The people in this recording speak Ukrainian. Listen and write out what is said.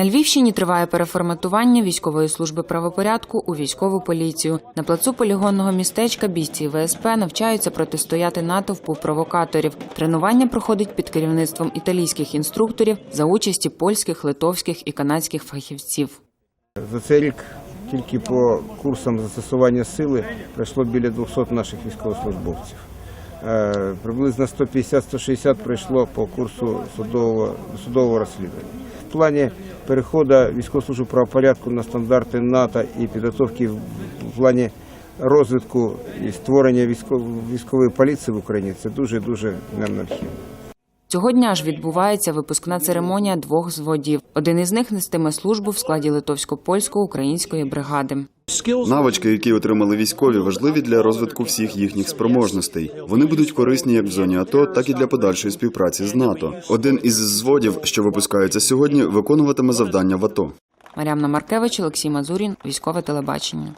На Львівщині триває переформатування військової служби правопорядку у військову поліцію. На плацу полігонного містечка бійці ВСП навчаються протистояти натовпу провокаторів. Тренування проходить під керівництвом італійських інструкторів за участі польських, литовських і канадських фахівців. За цей рік тільки по курсам застосування сили пройшло біля 200 наших військовослужбовців. Е, Приблизно 150-160 пройшло по курсу судового, судового розслідування. В плані переходу військової служби правопорядку на стандарти НАТО і підготовки в плані розвитку і створення військов- військової поліції в Україні це дуже-дуже нам необхідно. Цього дня ж відбувається випускна церемонія двох зводів. Один із них нестиме службу в складі литовсько-польсько-української бригади. Навички, які отримали військові, важливі для розвитку всіх їхніх спроможностей. Вони будуть корисні як в зоні АТО, так і для подальшої співпраці з НАТО. Один із зводів, що випускаються сьогодні, виконуватиме завдання в АТО. Мар'ямна Маркевич, Олексій Мазурін, військове телебачення.